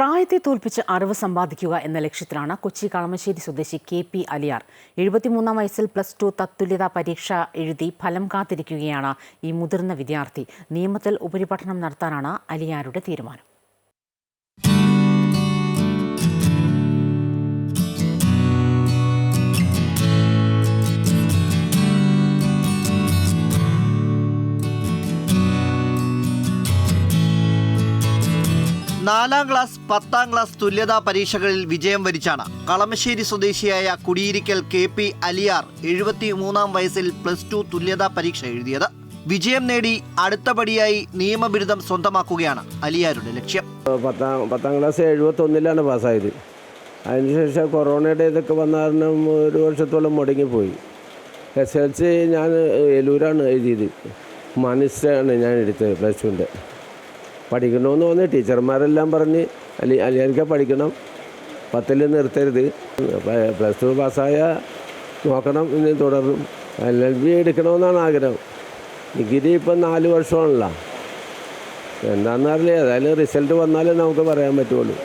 പ്രായത്തെ തോൽപ്പിച്ച് അറിവ് സമ്പാദിക്കുക എന്ന ലക്ഷ്യത്തിലാണ് കൊച്ചി കളമശ്ശേരി സ്വദേശി കെ പി അലിയാർ എഴുപത്തിമൂന്നാം വയസ്സിൽ പ്ലസ് ടു തത്തുല്യതാ പരീക്ഷ എഴുതി ഫലം കാത്തിരിക്കുകയാണ് ഈ മുതിർന്ന വിദ്യാർത്ഥി. നിയമത്തിൽ ഉപരിപഠനം നടത്താനാണ് അലിയാരുടെ തീരുമാനം. നാലാം ക്ലാസ് പത്താം ക്ലാസ് തുല്യതാ പരീക്ഷകളിൽ വിജയം വരിച്ചാണ്. കളമശ്ശേരി സ്വദേശിയായ കുടിയിരിക്കൽ കെ പി അലിയാർ എഴുപത്തി മൂന്നാം വയസ്സിൽ പ്ലസ് ടു തുല്യതാ പരീക്ഷ എഴുതിയത്. വിജയം നേടി അടുത്ത പടിയായി നിയമബിരുദം സ്വന്തമാക്കുകയാണ് അലിയാരുടെ ലക്ഷ്യം. പത്താം പത്താം ക്ലാസ് എഴുപത്തൊന്നിലാണ് പാസ്സായത്. അതിനുശേഷം കൊറോണയുടെ ഇതൊക്കെ വന്ന കാരണം ഒരു വർഷത്തോളം മുടങ്ങിപ്പോയി. എസ് എൽ സി ഞാൻ ഏലൂരാണ് എഴുതിയത്. മനുഷ്യാണ് ഞാൻ എടുത്തത് പ്ലസ് ടുവിന്റെ പഠിക്കണമെന്ന് തോന്നി ടീച്ചർമാരെല്ലാം പറഞ്ഞ് അലി അല്ലെങ്കിൽ പഠിക്കണം. പത്തിൽ നിർത്തരുത്. പ്ലസ് ടു പാസ്സായ നോക്കണം ഇനി തുടർന്നും എൽ എൽ ബി എടുക്കണമെന്നാണ് ആഗ്രഹം. ഡിഗ്രി ഇപ്പം നാല് വർഷമാണല്ലോ. എന്താണെന്ന് അറിയില്ല. ഏതായാലും റിസൾട്ട് വന്നാലേ നമുക്ക് പറയാൻ പറ്റുള്ളൂ.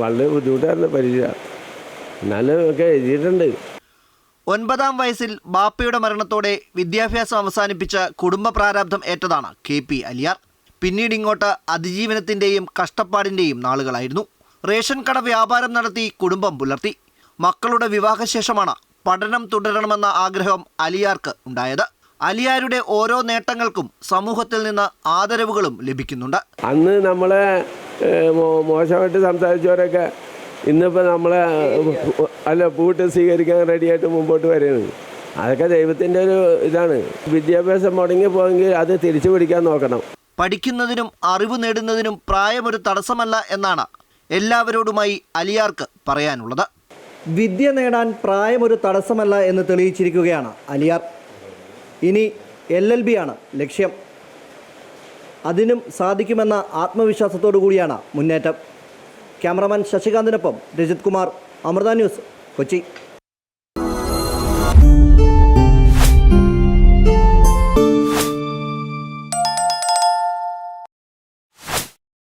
വളരെ ബുദ്ധിമുട്ടായിരുന്നു പരീക്ഷ. എന്നാലും ഒക്കെ എഴുതിയിട്ടുണ്ട്. ഒൻപതാം വയസ്സിൽ ബാപ്പയുടെ മരണത്തോടെ വിദ്യാഭ്യാസം അവസാനിപ്പിച്ച കുടുംബ പ്രാരാബ്ധം ഏറ്റതാണ് കെ പി അലിയാർ. പിന്നീട് ഇങ്ങോട്ട് അതിജീവനത്തിന്റെയും കഷ്ടപ്പാടിന്റെയും നാളുകളായിരുന്നു. റേഷൻ കട വ്യാപാരം നടത്തി കുടുംബം പുലർത്തി. മക്കളുടെ വിവാഹശേഷമാണ് പഠനം തുടരണമെന്ന ആഗ്രഹം അലിയാർക്ക് ഉണ്ടായത്. അലിയാരുടെ ഓരോ നേട്ടങ്ങൾക്കും സമൂഹത്തിൽ നിന്ന് ആദരവുകളും ലഭിക്കുന്നുണ്ട്. അന്ന് നമ്മളെ മോശമായിട്ട് സംസാരിച്ചവരൊക്കെ ഇന്നിപ്പോൾ നമ്മളെ അല്ല പൂട്ട് സ്വീകരിക്കാൻ റെഡിയായിട്ട് മുമ്പോട്ട് വരുന്നത് അതൊക്കെ ദൈവത്തിന്റെ ഒരു ഇതാണ്. വിദ്യാഭ്യാസം മുടങ്ങി പോയെങ്കിൽ അത് തിരിച്ചു പിടിക്കാൻ നോക്കണം. പഠിക്കുന്നതിനും അറിവ് നേടുന്നതിനും പ്രായമൊരു തടസ്സമല്ല എന്നാണ് എല്ലാവരോടുമായി അലിയാർക്ക് പറയാനുള്ളത്. വിദ്യ നേടാൻ പ്രായമൊരു തടസ്സമല്ല എന്ന് തെളിയിച്ചിരിക്കുകയാണ് അലിയാർ. ഇനി എൽ എൽ ബി ആണ് ലക്ഷ്യം. അതിനും സാധിക്കുമെന്ന ആത്മവിശ്വാസത്തോടു കൂടിയാണ് മുന്നേറ്റം. ക്യാമറമാൻ ശശികാന്തിനൊപ്പം രജിത് കുമാർ അമൃത ന്യൂസ് കൊച്ചി.